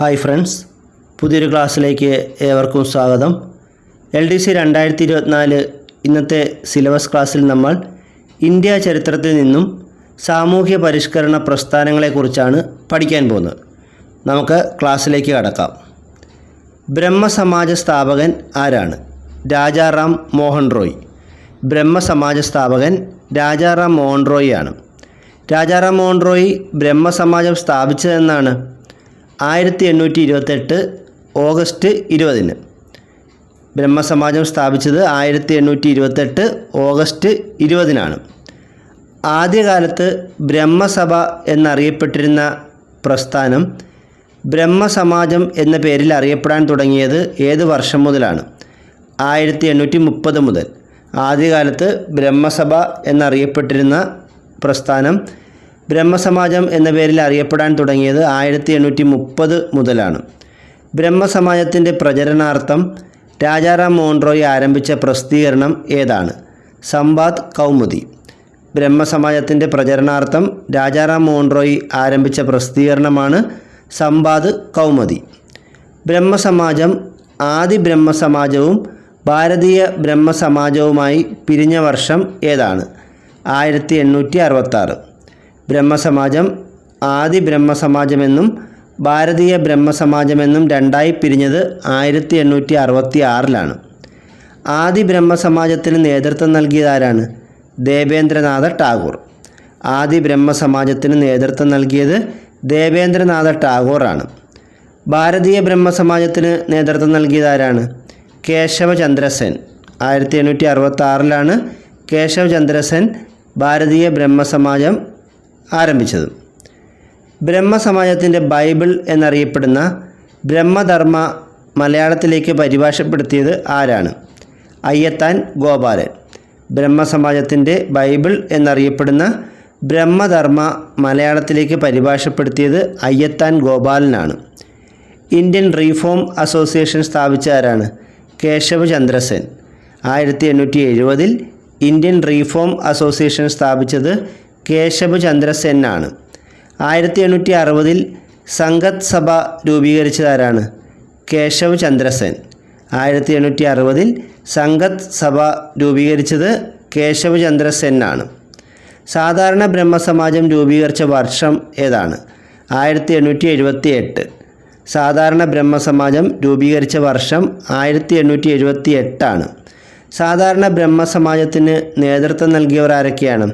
Hi friends പുതിയൊരു ക്ലാസ്സിലേക്ക് ഏവർക്കും സ്വാഗതം. എൽ ഡി സി രണ്ടായിരത്തി ഇരുപത്തിനാല് ഇന്നത്തെ സിലബസ് ക്ലാസ്സിൽ നമ്മൾ ഇന്ത്യ ചരിത്രത്തിൽ നിന്നും സാമൂഹ്യ പരിഷ്കരണ പ്രസ്ഥാനങ്ങളെക്കുറിച്ചാണ് പഠിക്കാൻ പോകുന്നത്. നമുക്ക് ക്ലാസ്സിലേക്ക് കടക്കാം. ബ്രഹ്മസമാജ സ്ഥാപകൻ ആരാണ്? രാജാറാം മോഹൻ റോയ്. ബ്രഹ്മസമാജ സ്ഥാപകൻ രാജാറാം മോഹൻ റോയ് ആണ്. രാജാറാം മോഹൻ റോയ് ബ്രഹ്മസമാജം സ്ഥാപിച്ചതെന്നാണ് ആയിരത്തി എണ്ണൂറ്റി ഇരുപത്തെട്ട് ഓഗസ്റ്റ് ഇരുപതിന്. ബ്രഹ്മസമാജം സ്ഥാപിച്ചത് ആയിരത്തി എണ്ണൂറ്റി ഇരുപത്തെട്ട് ഓഗസ്റ്റ് ഇരുപതിനാണ്. ആദ്യകാലത്ത് ബ്രഹ്മസഭ എന്നറിയപ്പെട്ടിരുന്ന പ്രസ്ഥാനം ബ്രഹ്മസമാജം എന്ന പേരിൽ അറിയപ്പെടാൻ തുടങ്ങിയത് ഏത് വർഷം മുതലാണ്? ആയിരത്തി എണ്ണൂറ്റി മുപ്പത് മുതൽ. ആദ്യകാലത്ത് ബ്രഹ്മസഭ എന്നറിയപ്പെട്ടിരുന്ന പ്രസ്ഥാനം ബ്രഹ്മസമാജം എന്ന പേരിൽ അറിയപ്പെടാൻ തുടങ്ങിയത് ആയിരത്തി എണ്ണൂറ്റി മുപ്പത് മുതലാണ്. ബ്രഹ്മസമാജത്തിന്റെ പ്രചരണാർത്ഥം രാജാറാം മോഹൻ റോയ് ആരംഭിച്ച പ്രസിദ്ധീകരണം ഏതാണ്? സംവാദ് കൗമുദി. ബ്രഹ്മസമാജത്തിന്റെ പ്രചരണാർത്ഥം രാജാറാം മോഹൻ റോയ് ആരംഭിച്ച പ്രസിദ്ധീകരണമാണ് സംവാദ് കൗമുദി. ബ്രഹ്മസമാജം ആദി ബ്രഹ്മസമാജവും ഭാരതീയ ബ്രഹ്മസമാജവുമായി പിരിഞ്ഞ വർഷം ഏതാണ്? ആയിരത്തി എണ്ണൂറ്റി അറുപത്താറ് ബ്രഹ്മസമാജം ആദി ബ്രഹ്മസമാജമെന്നും ഭാരതീയ ബ്രഹ്മസമാജമെന്നും രണ്ടായി പിരിഞ്ഞത് ആയിരത്തി എണ്ണൂറ്റി അറുപത്തി ആറിലാണ് ആദി ബ്രഹ്മസമാജത്തിന് നേതൃത്വം നൽകിയതാരാണ്? ദേവേന്ദ്രനാഥ ടാഗോർ. ആദി ബ്രഹ്മസമാജത്തിന് നേതൃത്വം നൽകിയത് ദേവേന്ദ്രനാഥ ടാഗോറാണ്. ഭാരതീയ ബ്രഹ്മസമാജത്തിന് നേതൃത്വം നൽകിയതാരാണ്? കേശവചന്ദ്രസെൻ. ആയിരത്തി എണ്ണൂറ്റി അറുപത്തി ആറിലാണ് കേശവചന്ദ്രസെൻ ഭാരതീയ ബ്രഹ്മസമാജം ആരംഭിച്ചത്. ബ്രഹ്മസമാജത്തിന്റെ ബൈബിൾ എന്നറിയപ്പെടുന്ന ബ്രഹ്മധർമ്മ മലയാളത്തിലേക്ക് പരിഭാഷപ്പെടുത്തിയത് ആരാണ്? അയ്യത്താൻ ഗോപാലൻ. ബ്രഹ്മസമാജത്തിന്റെ ബൈബിൾ എന്നറിയപ്പെടുന്ന ബ്രഹ്മധർമ്മ മലയാളത്തിലേക്ക് പരിഭാഷപ്പെടുത്തിയത് അയ്യത്താൻ ഗോപാലനാണ്. ഇന്ത്യൻ റീഫോം അസോസിയേഷൻ സ്ഥാപിച്ച ആരാണ്? കേശവ് ചന്ദ്രസെൻ ആയിരത്തി എണ്ണൂറ്റി എഴുപതിൽ ഇന്ത്യൻ റീഫോം അസോസിയേഷൻ സ്ഥാപിച്ചത് കേശവ് ചന്ദ്രസെൻ ആണ് ആയിരത്തി എണ്ണൂറ്റി അറുപതിൽ സംഗത് സഭ രൂപീകരിച്ചതാരാണ്? കേശവ് ചന്ദ്രസെൻ ആയിരത്തി എണ്ണൂറ്റി അറുപതിൽ സംഗത് സഭ രൂപീകരിച്ചത് കേശവ് ചന്ദ്രസെൻ ആണ് സാധാരണ ബ്രഹ്മസമാജം രൂപീകരിച്ച വർഷം ഏതാണ്? ആയിരത്തി എണ്ണൂറ്റി എഴുപത്തി എട്ട് സാധാരണ ബ്രഹ്മസമാജം രൂപീകരിച്ച വർഷം ആയിരത്തി എണ്ണൂറ്റി എഴുപത്തി എട്ടാണ് സാധാരണ ബ്രഹ്മസമാജത്തിന് നേതൃത്വം നൽകിയവർ ആരൊക്കെയാണ്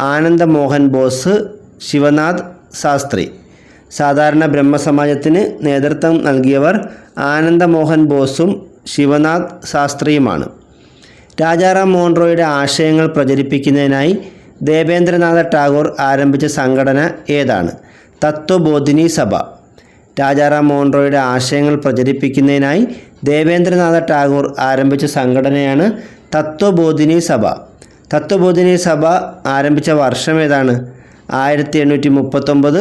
ആനന്ദ മോഹൻ ബോസ് ശിവനാഥ് ശാസ്ത്രി. സാധാരണ ബ്രഹ്മസമാജത്തിന് നേതൃത്വം നൽകിയവർ ആനന്ദമോഹൻ ബോസും ശിവനാഥ് ശാസ്ത്രിയുമാണ്. രാജാറാം മോൺറോയുടെ ആശയങ്ങൾ പ്രചരിപ്പിക്കുന്നതിനായി ദേവേന്ദ്രനാഥ ടാഗോർ ആരംഭിച്ച സംഘടന ഏതാണ്? തത്വബോധിനി സഭ. രാജാറാം മോൺറോയുടെ ആശയങ്ങൾ പ്രചരിപ്പിക്കുന്നതിനായി ദേവേന്ദ്രനാഥ ടാഗോർ ആരംഭിച്ച സംഘടനയാണ് തത്വബോധിനി സഭ. തത്വബോധിനി സഭ ആരംഭിച്ച വർഷം ഏതാണ്? ആയിരത്തി എണ്ണൂറ്റി മുപ്പത്തൊമ്പത്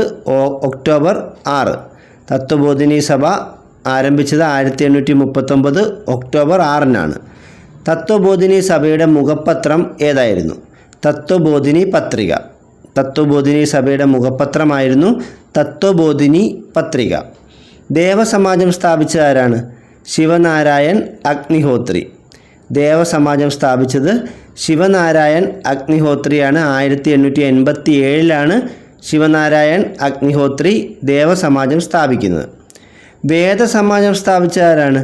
ഒക്ടോബർ ആറ്. തത്വബോധിനി സഭ ആരംഭിച്ചത് ആയിരത്തി എണ്ണൂറ്റി മുപ്പത്തൊമ്പത് ഒക്ടോബർ ആറിനാണ്. തത്വബോധിനി സഭയുടെ മുഖപത്രം ഏതായിരുന്നു? തത്വബോധിനി പത്രിക. തത്വബോധിനി സഭയുടെ മുഖപത്രമായിരുന്നു തത്വബോധിനി പത്രിക. ദേവസമാജം സ്ഥാപിച്ച ആരാണ്? ശിവനാരായൺ അഗ്നിഹോത്രി. ദേവസമാജം സ്ഥാപിച്ചത് ശിവനാരായൺ അഗ്നിഹോത്രിയാണ്. ആയിരത്തി എണ്ണൂറ്റി എൺപത്തി ഏഴിലാണ് ശിവനാരായൺ അഗ്നിഹോത്രി ദേവസമാജം സ്ഥാപിക്കുന്നത്. വേദസമാജം സ്ഥാപിച്ച ആരാണ്?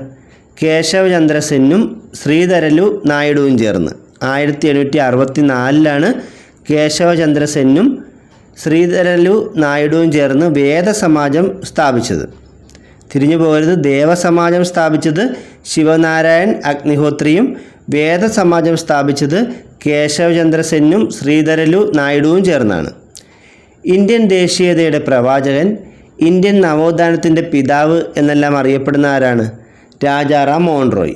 കേശവചന്ദ്ര സെന്നും ശ്രീധരലു നായിഡുവും ചേർന്ന്. ആയിരത്തി എണ്ണൂറ്റി അറുപത്തി നാലിലാണ് കേശവചന്ദ്ര സെന്നും ശ്രീധരലു നായിഡുവും ചേർന്ന് വേദസമാജം സ്ഥാപിച്ചത്. തിരിഞ്ഞു പോകരുത് ദേവസമാജം സ്ഥാപിച്ചത് ശിവനാരായൺ അഗ്നിഹോത്രിയും വേദസമാജം സ്ഥാപിച്ചത് കേശവചന്ദ്ര സെന്നും ശ്രീധരലു നായിഡുവും ചേർന്നാണ്. ഇന്ത്യൻ ദേശീയതയുടെ പ്രവാചകൻ ഇന്ത്യൻ നവോത്ഥാനത്തിന്റെ പിതാവ് എന്നെല്ലാം അറിയപ്പെടുന്ന ആരാണ്? രാജാറാം മോഹൻ റോയ്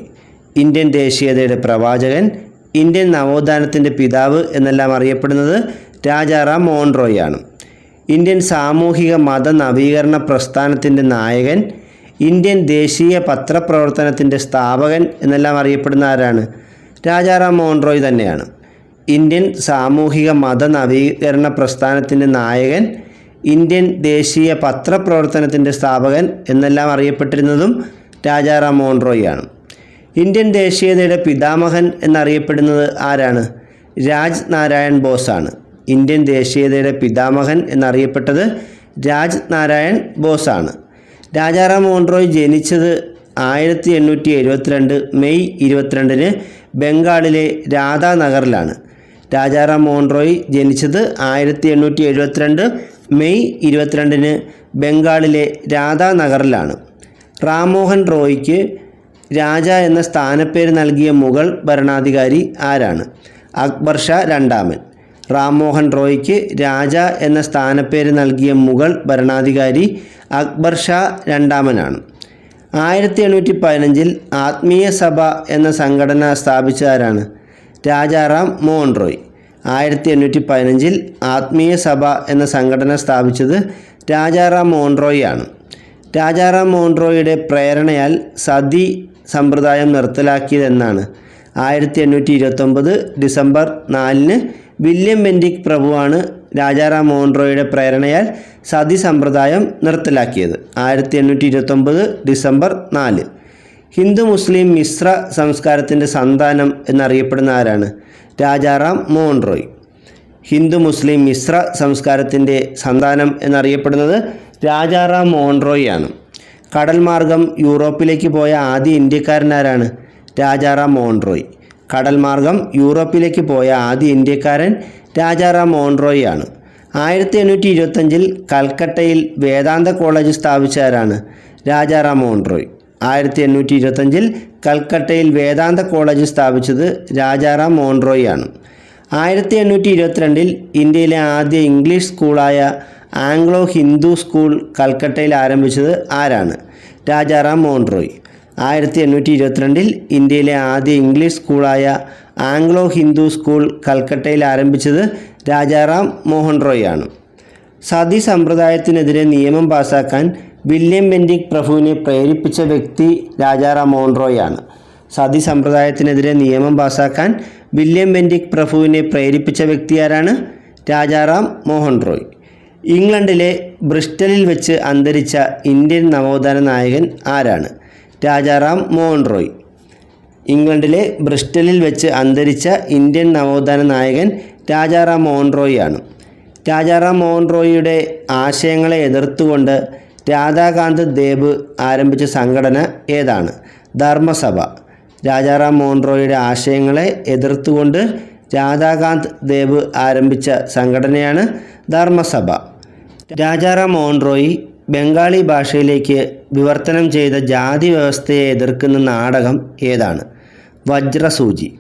ഇന്ത്യൻ ദേശീയതയുടെ പ്രവാചകൻ ഇന്ത്യൻ നവോത്ഥാനത്തിന്റെ പിതാവ് എന്നെല്ലാം അറിയപ്പെടുന്നത് രാജാറാം മോഹൻ റോയ് ആണ്. ഇന്ത്യൻ സാമൂഹിക മത നവീകരണ പ്രസ്ഥാനത്തിന്റെ നായകൻ ഇന്ത്യൻ ദേശീയ പത്രപ്രവർത്തനത്തിന്റെ സ്ഥാപകൻ എന്നെല്ലാം അറിയപ്പെടുന്ന ആരാണ്? രാജാറാം മോഹൻ റോയ് തന്നെയാണ്. ഇന്ത്യൻ സാമൂഹിക മത നവീകരണ പ്രസ്ഥാനത്തിന്റെ നായകൻ ഇന്ത്യൻ ദേശീയ പത്രപ്രവർത്തനത്തിന്റെ സ്ഥാപകൻ എന്നെല്ലാം അറിയപ്പെട്ടിരുന്നതും രാജാറാം മോഹൻ ആണ്. ഇന്ത്യൻ ദേശീയതയുടെ പിതാമഹൻ എന്നറിയപ്പെടുന്നത് ആരാണ്? രാജ് നാരായൺ ബോസാണ് ഇന്ത്യൻ ദേശീയതയുടെ പിതാമഹൻ എന്നറിയപ്പെട്ടത് രാജ് നാരായൺ ബോസാണ് രാജാറാം മോഹൻ റോയ് ജനിച്ചത് ആയിരത്തി എണ്ണൂറ്റി എഴുപത്തിരണ്ട് മെയ് ഇരുപത്തിരണ്ടിന് ബംഗാളിലെ രാധാനഗറിലാണ് രാജാറാം മോഹൻ റോയ് ജനിച്ചത് ആയിരത്തി എണ്ണൂറ്റി എഴുപത്തിരണ്ട് മെയ് ഇരുപത്തിരണ്ടിന് ബംഗാളിലെ രാധാനഗറിലാണ് റാംമോഹൻ റോയ്ക്ക് രാജ എന്ന സ്ഥാനപ്പേര് നൽകിയ മുഗൾ ഭരണാധികാരി ആരാണ്? അക്ബർ ഷാ രണ്ടാമൻ. റാംമോഹൻ റോയ്ക്ക് രാജ എന്ന സ്ഥാനപ്പേര് നൽകിയ മുഗൾ ഭരണാധികാരി അക്ബർ ഷാ രണ്ടാമനാണ്. ആയിരത്തി എണ്ണൂറ്റി പതിനഞ്ചിൽ ആത്മീയ സഭ എന്ന സംഘടന സ്ഥാപിച്ചതാരാണ്? രാജാറാം മോഹൻ റോയ്. ആയിരത്തി എണ്ണൂറ്റി പതിനഞ്ചിൽ ആത്മീയ സഭ എന്ന സംഘടന സ്ഥാപിച്ചത് രാജാറാം മോഹൻ റോയ് ആണ് രാജാറാം മോഹൻ റോയിയുടെ പ്രേരണയാൽ സതി സമ്പ്രദായം നിർത്തലാക്കിയതെന്നാണ്. ആയിരത്തി എണ്ണൂറ്റി ഇരുപത്തൊമ്പത് ഡിസംബർ നാലിന് വില്യം ബെൻഡിക് പ്രഭുവാണ് രാജാറാം മോഹൻ റോയുടെ പ്രേരണയാൽ സതി സമ്പ്രദായം നിർത്തലാക്കിയത്. ആയിരത്തി എണ്ണൂറ്റി ഇരുപത്തൊമ്പത് ഡിസംബർ നാല്. ഹിന്ദു മുസ്ലിം മിശ്ര സംസ്കാരത്തിന്റെ സന്താനം എന്നറിയപ്പെടുന്ന ആരാണ്? രാജാറാം മോഹൻ റോയ് ഹിന്ദു മുസ്ലിം മിശ്ര സംസ്കാരത്തിന്റെ സന്താനം എന്നറിയപ്പെടുന്നത് രാജാറാം മോഹൻ റോയ് കടൽ മാർഗം യൂറോപ്പിലേക്ക് പോയ ആദ്യ ഇന്ത്യക്കാരനാരാണ് രാജാറാം മോഹൻ റോയ് കടൽ മാർഗം യൂറോപ്പിലേക്ക് പോയ ആദ്യ ഇന്ത്യക്കാരൻ രാജാറാം ആണ് ആയിരത്തി എണ്ണൂറ്റി ഇരുപത്തഞ്ചിൽ കൽക്കട്ടയിൽ വേദാന്ത കോളേജ് സ്ഥാപിച്ചവരാണ് രാജാറാം മോൺറോയ് റോയ് ആയിരത്തി എണ്ണൂറ്റി ഇരുപത്തഞ്ചിൽ കൽക്കട്ടയിൽ വേദാന്ത കോളേജ് സ്ഥാപിച്ചത് രാജാറാം മോൺറോയ് ആണ് ആയിരത്തി എണ്ണൂറ്റി ഇരുപത്തിരണ്ടിൽ ഇന്ത്യയിലെ ആദ്യ ഇംഗ്ലീഷ് സ്കൂളായ ആംഗ്ലോ ഹിന്ദു സ്കൂൾ കൽക്കട്ടയിൽ ആരംഭിച്ചത് ആരാണ്? രാജാറാം മോഹൻ റോയ് ആയിരത്തി എണ്ണൂറ്റി ഇരുപത്തിരണ്ടിൽ ഇന്ത്യയിലെ ആദ്യ ഇംഗ്ലീഷ് സ്കൂളായ ആംഗ്ലോ ഹിന്ദു സ്കൂൾ കൽക്കട്ടയിൽ ആരംഭിച്ചത് രാജാറാം മോഹൻ റോയ് ആണ്. സതി സമ്പ്രദായത്തിനെതിരെ നിയമം പാസാക്കാൻ വില്യം ബെൻഡിക് പ്രഭുവിനെ പ്രേരിപ്പിച്ച വ്യക്തി രാജാറാം മോഹൻ റോയ് ആണ്. സതി സമ്പ്രദായത്തിനെതിരെ നിയമം പാസാക്കാൻ വില്യം ബെൻഡിക് പ്രഭുവിനെ പ്രേരിപ്പിച്ച വ്യക്തി ആരാണ്? രാജാറാം മോഹൻ റോയ്. ഇംഗ്ലണ്ടിലെ ബ്രിസ്റ്റലിൽ വെച്ച് അന്തരിച്ച ഇന്ത്യൻ നവോത്ഥാന നായകൻ ആരാണ്? രാജാറാം മോഹൻ റോയ് ഇംഗ്ലണ്ടിലെ ബ്രിസ്റ്റലിൽ വെച്ച് അന്തരിച്ച ഇന്ത്യൻ നവോത്ഥാന നായകൻ രാജാറാം മോഹൻ റോയിയാണ് രാജാറാം മോഹൻ റോയിയുടെ ആശയങ്ങളെ എതിർത്തുകൊണ്ട് രാധാകാന്ത് ദേബ് ആരംഭിച്ച സംഘടന ഏതാണ്? ധർമ്മസഭ. രാജാറാം മോഹൻ റോയിയുടെ ആശയങ്ങളെ എതിർത്തുകൊണ്ട് രാധാകാന്ത് ദേബ് ആരംഭിച്ച സംഘടനയാണ് ധർമ്മസഭ. രാജാറാം മോഹൻ റോയി ബംഗാളി ഭാഷയിലേക്ക് വിവർത്തനം ചെയ്ത ജാതി വ്യവസ്ഥയെ എതിർക്കുന്ന നാടകം ഏതാണ്? വജ്രസൂചി.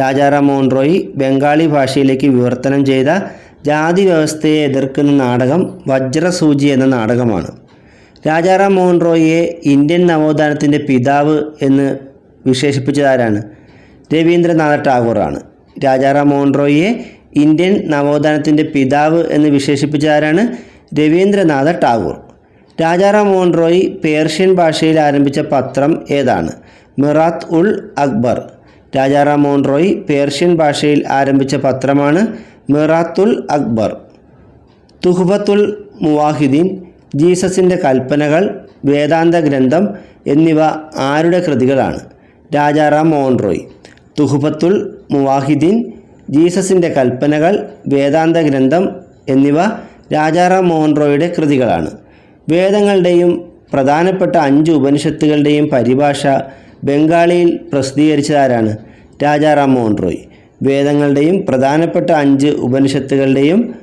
രാജാറാം മോഹൻ റോയി ബംഗാളി ഭാഷയിലേക്ക് വിവർത്തനം ചെയ്ത ജാതി വ്യവസ്ഥയെ എതിർക്കുന്ന നാടകം വജ്രസൂചി എന്ന നാടകമാണ്. രാജാറാം മോഹൻ റോയിയെ ഇന്ത്യൻ നവോത്ഥാനത്തിന്റെ പിതാവ് എന്ന് വിശേഷിപ്പിച്ചതാരാണ് രവീന്ദ്രനാഥ ടാഗോറാണ്. രാജാറാം മോഹൻ റോയിയെ ഇന്ത്യൻ നവോത്ഥാനത്തിന്റെ പിതാവ് എന്ന് വിശേഷിപ്പിച്ചതാരാണ് രവീന്ദ്രനാഥ ടാഗോർ. രാജാറാം മോഹൻ റോയ് പേർഷ്യൻ ഭാഷയിൽ ആരംഭിച്ച പത്രം ഏതാണ്? മിറാത്ത് ഉൾ അക്ബർ. രാജാറാം മോഹൻ റോയ് പേർഷ്യൻ ഭാഷയിൽ ആരംഭിച്ച പത്രമാണ് മിറാത്തുൽ അക്ബർ. തുഹ്ബത്തുൽ മുവാഹിദ്ദീൻ ജീസസിന്റെ കൽപ്പനകൾ വേദാന്ത ഗ്രന്ഥം എന്നിവ ആരുടെ കൃതികളാണ്? രാജാറാം മോഹൻ റോയ് തുഹ്ബത്തുൽ മുവാഹിദ്ദീൻ ജീസസിന്റെ കൽപ്പനകൾ വേദാന്ത ഗ്രന്ഥം എന്നിവ രാജാറാം മോഹൻ റോയുടെ കൃതികളാണ്. വേദങ്ങളുടെയും പ്രധാനപ്പെട്ട അഞ്ച് ഉപനിഷത്തുകളുടെയും പരിഭാഷ ബംഗാളിയിൽ പ്രസിദ്ധീകരിച്ചതാരാണ്? രാജാറാം മോഹൻ റോയ്. വേദങ്ങളുടെയും പ്രധാനപ്പെട്ട അഞ്ച് ഉപനിഷത്തുകളുടെയും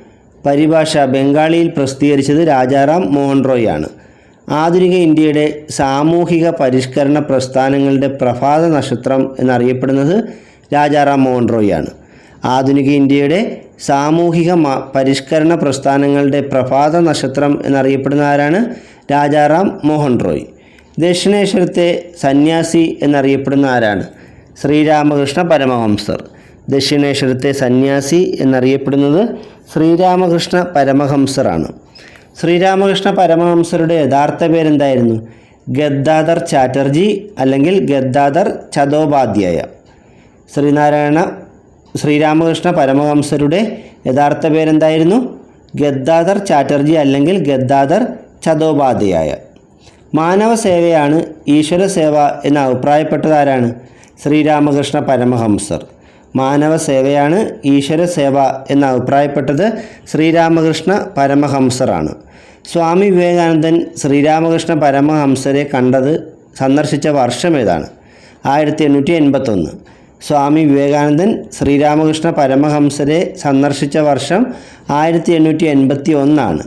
പരിഭാഷ ബംഗാളിയിൽ പ്രസിദ്ധീകരിച്ചത് രാജാറാം മോഹൻ റോയ് ആണ്. ആധുനിക ഇന്ത്യയുടെ സാമൂഹിക പരിഷ്കരണ പ്രസ്ഥാനങ്ങളുടെ പ്രഭാത നക്ഷത്രം എന്നറിയപ്പെടുന്നത് രാജാറാം മോഹൻ റോയ് ആണ്. ആധുനിക ഇന്ത്യയുടെ സാമൂഹിക പരിഷ്കരണ പ്രസ്ഥാനങ്ങളുടെ പ്രഭാത നക്ഷത്രം എന്നറിയപ്പെടുന്ന ആരാണ്? രാജാറാം മോഹൻ റോയ്. ദക്ഷിണേശ്വരത്തെ സന്യാസി എന്നറിയപ്പെടുന്ന ആരാണ്? ശ്രീരാമകൃഷ്ണ പരമഹംസർ. ദക്ഷിണേശ്വരത്തെ സന്യാസി എന്നറിയപ്പെടുന്നത് ശ്രീരാമകൃഷ്ണ പരമഹംസറാണ്. ശ്രീരാമകൃഷ്ണ പരമഹംസരുടെ യഥാർത്ഥ പേരെന്തായിരുന്നു? ഗദ്ദാധർ ചാറ്റർജി അല്ലെങ്കിൽ ഗദ്ദാധർ ചതോപാധ്യായ. ശ്രീനാരായണ ശ്രീരാമകൃഷ്ണ പരമഹംസരുടെ യഥാർത്ഥ പേരെന്തായിരുന്നു? ഗദ്ദാധർ ചാറ്റർജി അല്ലെങ്കിൽ ഗദ്ദാധർ ചതോപാധ്യായ. മാനവ സേവയാണ് ഈശ്വര സേവ എന്ന് അഭിപ്രായപ്പെട്ടതാരാണ് ശ്രീരാമകൃഷ്ണ പരമഹംസർ. മാനവ സേവയാണ് ഈശ്വര സേവ എന്ന് അഭിപ്രായപ്പെട്ടത് ശ്രീരാമകൃഷ്ണ പരമഹംസറാണ്. സ്വാമി വിവേകാനന്ദൻ ശ്രീരാമകൃഷ്ണ പരമഹംസരെ കണ്ടത് സന്ദർശിച്ച വർഷം ഏതാണ്? ആയിരത്തി എണ്ണൂറ്റി എൺപത്തൊന്ന്. സ്വാമി വിവേകാനന്ദൻ ശ്രീരാമകൃഷ്ണ പരമഹംസരെ സന്ദർശിച്ച വർഷം ആയിരത്തി എണ്ണൂറ്റി എൺപത്തി ഒന്നാണ്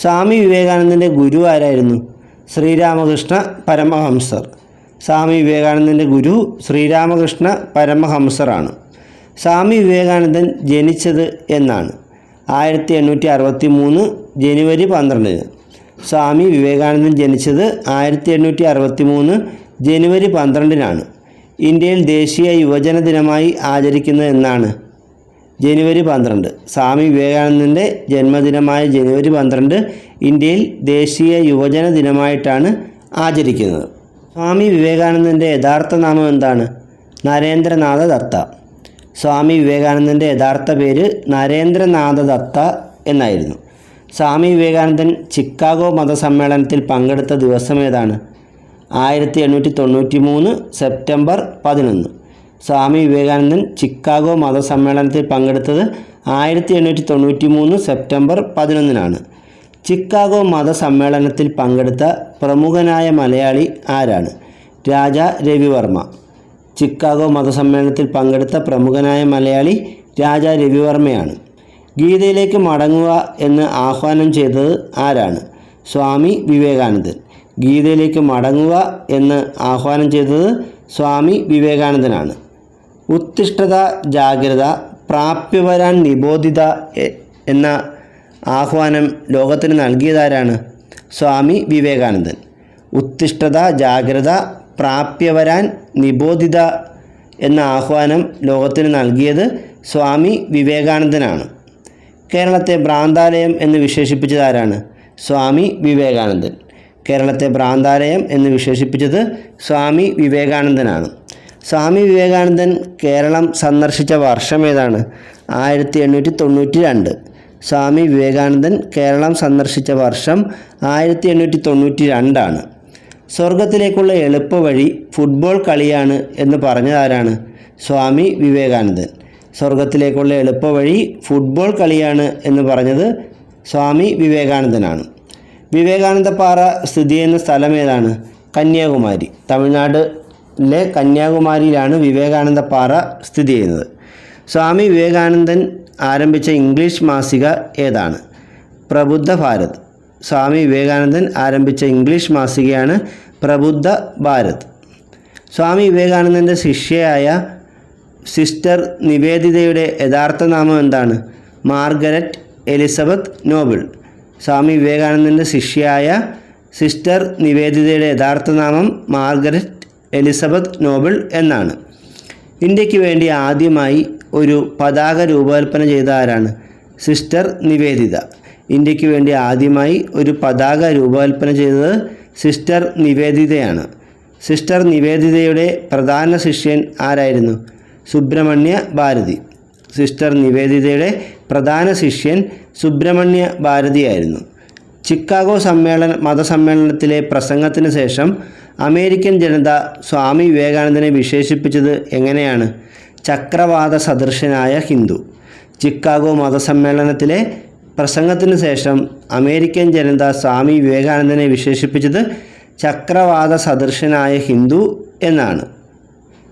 സ്വാമി വിവേകാനന്ദന്റെ ഗുരു ആരായിരുന്നു? ശ്രീരാമകൃഷ്ണ പരമഹംസർ. സ്വാമി വിവേകാനന്ദന്റെ ഗുരു ശ്രീരാമകൃഷ്ണ പരമഹംസറാണ്. സ്വാമി വിവേകാനന്ദൻ ജനിച്ചത് എന്നാണ്. ആയിരത്തി എണ്ണൂറ്റി അറുപത്തി മൂന്ന് ജനുവരി പന്ത്രണ്ടിന്. സ്വാമി വിവേകാനന്ദൻ ജനിച്ചത് ആയിരത്തി എണ്ണൂറ്റി അറുപത്തി മൂന്ന് ജനുവരി പന്ത്രണ്ടിനാണ്. ഇന്ത്യയിൽ ദേശീയ യുവജന ദിനമായി ആചരിക്കുന്നു എന്നാണ്. ജനുവരി പന്ത്രണ്ട്. സ്വാമി വിവേകാനന്ദന്റെ ജന്മദിനമായ ജനുവരി പന്ത്രണ്ട് ഇന്ത്യയിൽ ദേശീയ യുവജന ദിനമായിട്ടാണ് ആചരിക്കുന്നത്. സ്വാമി വിവേകാനന്ദന്റെ യഥാർത്ഥ നാമം എന്താണ്? നരേന്ദ്രനാഥ ദത്ത. സ്വാമി വിവേകാനന്ദന്റെ യഥാർത്ഥ പേര് നരേന്ദ്രനാഥ ദത്ത എന്നായിരുന്നു. സ്വാമി വിവേകാനന്ദൻ ചിക്കാഗോ മതസമ്മേളനത്തിൽ പങ്കെടുത്ത ദിവസം ഏതാണ്? ആയിരത്തി എണ്ണൂറ്റി തൊണ്ണൂറ്റി മൂന്ന് സെപ്റ്റംബർ പതിനൊന്ന്. സ്വാമി വിവേകാനന്ദൻ ചിക്കാഗോ മതസമ്മേളനത്തിൽ പങ്കെടുത്തത് ആയിരത്തി എണ്ണൂറ്റി തൊണ്ണൂറ്റി മൂന്ന് സെപ്റ്റംബർ പതിനൊന്നിനാണ്. ചിക്കാഗോ മതസമ്മേളനത്തിൽ പങ്കെടുത്ത പ്രമുഖനായ മലയാളി ആരാണ്? രാജ രവിവർമ്മ. ചിക്കാഗോ മതസമ്മേളനത്തിൽ പങ്കെടുത്ത പ്രമുഖനായ മലയാളി രാജ രവിവർമ്മയാണ്. ഗീതയിലേക്ക് മടങ്ങുക എന്ന് ആഹ്വാനം ചെയ്തത് ആരാണ്? സ്വാമി വിവേകാനന്ദൻ. ഗീതയിലേക്ക് മടങ്ങുക എന്ന് ആഹ്വാനം ചെയ്തത് സ്വാമി വിവേകാനന്ദനാണ്. ഉത്തിഷ്ഠത ജാഗ്രത പ്രാപ്യവരാൻ നിബോധിത എന്ന ആഹ്വാനം ലോകത്തിന് നൽകിയതാരാണ് സ്വാമി വിവേകാനന്ദൻ. ഉത്തിഷ്ഠത ജാഗ്രത പ്രാപ്യവരാൻ നിബോധിത എന്ന ആഹ്വാനം ലോകത്തിന് നൽകിയത് സ്വാമി വിവേകാനന്ദനാണ്. കേരളത്തെ ഭ്രാന്താലയം എന്ന് വിശേഷിപ്പിച്ചതാരാണ് സ്വാമി വിവേകാനന്ദൻ. കേരളത്തെ ഭ്രാന്താലയം എന്ന് വിശേഷിപ്പിച്ചത് സ്വാമി വിവേകാനന്ദനാണ്. സ്വാമി വിവേകാനന്ദൻ കേരളം സന്ദർശിച്ച വർഷം ഏതാണ്? ആയിരത്തി എണ്ണൂറ്റി തൊണ്ണൂറ്റി രണ്ട് സ്വാമി വിവേകാനന്ദൻ കേരളം സന്ദർശിച്ച വർഷം ആയിരത്തി എണ്ണൂറ്റി തൊണ്ണൂറ്റി രണ്ടാണ് സ്വർഗത്തിലേക്കുള്ള എളുപ്പവഴി ഫുട്ബോൾ കളിയാണ് എന്ന് പറഞ്ഞതാരാണ് സ്വാമി വിവേകാനന്ദൻ. സ്വർഗത്തിലേക്കുള്ള എളുപ്പവഴി ഫുട്ബോൾ കളിയാണ് എന്ന് പറഞ്ഞത് സ്വാമി വിവേകാനന്ദനാണ്. വിവേകാനന്ദപ്പാറ സ്ഥിതി ചെയ്യുന്ന സ്ഥലം ഏതാണ്? കന്യാകുമാരി. തമിഴ്നാട്ടിലെ കന്യാകുമാരിയിലാണ് വിവേകാനന്ദപ്പാറ സ്ഥിതി ചെയ്യുന്നത്. സ്വാമി വിവേകാനന്ദൻ ആരംഭിച്ച ഇംഗ്ലീഷ് മാസിക ഏതാണ്? പ്രബുദ്ധ ഭാരത്. സ്വാമി വിവേകാനന്ദൻ ആരംഭിച്ച ഇംഗ്ലീഷ് മാസികയാണ് പ്രബുദ്ധ ഭാരത്. സ്വാമി വിവേകാനന്ദന്റെ ശിഷ്യയായ സിസ്റ്റർ നിവേദിതയുടെ യഥാർത്ഥ നാമം എന്താണ്? Margaret Elizabeth Noble. സ്വാമി വിവേകാനന്ദന്റെ ശിഷ്യയായ സിസ്റ്റർ നിവേദിതയുടെ യഥാർത്ഥ നാമം മാർഗരറ്റ് എലിസബത്ത് നോബിൾ എന്നാണ്. ഇന്ത്യയ്ക്ക് വേണ്ടി ആദ്യമായി ഒരു പതാക രൂപകൽപ്പന ചെയ്ത ആരാണ്? സിസ്റ്റർ നിവേദിത. ഇന്ത്യയ്ക്ക് വേണ്ടി ആദ്യമായി ഒരു പതാക രൂപകൽപ്പന ചെയ്തത് സിസ്റ്റർ നിവേദിതയാണ്. സിസ്റ്റർ നിവേദിതയുടെ പ്രധാന ശിഷ്യൻ ആരായിരുന്നു? സുബ്രഹ്മണ്യ ഭാരതി. സിസ്റ്റർ നിവേദിതയുടെ പ്രധാന ശിഷ്യൻ സുബ്രഹ്മണ്യ ഭാരതിയായിരുന്നു. ചിക്കാഗോ സമ്മേളന മതസമ്മേളനത്തിലെ പ്രസംഗത്തിന് ശേഷം അമേരിക്കൻ ജനത സ്വാമി വിവേകാനന്ദനെ വിശേഷിപ്പിച്ചത് എങ്ങനെയാണ്? ചക്രവാത സദൃശനായ ഹിന്ദു. ചിക്കാഗോ മതസമ്മേളനത്തിലെ പ്രസംഗത്തിന് ശേഷം അമേരിക്കൻ ജനത സ്വാമി വിവേകാനന്ദനെ വിശേഷിപ്പിച്ചത് ചക്രവാത സദൃശനായ ഹിന്ദു എന്നാണ്.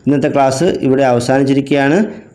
ഇന്നത്തെ ക്ലാസ് ഇവിടെ അവസാനിച്ചിരിക്കുകയാണ്.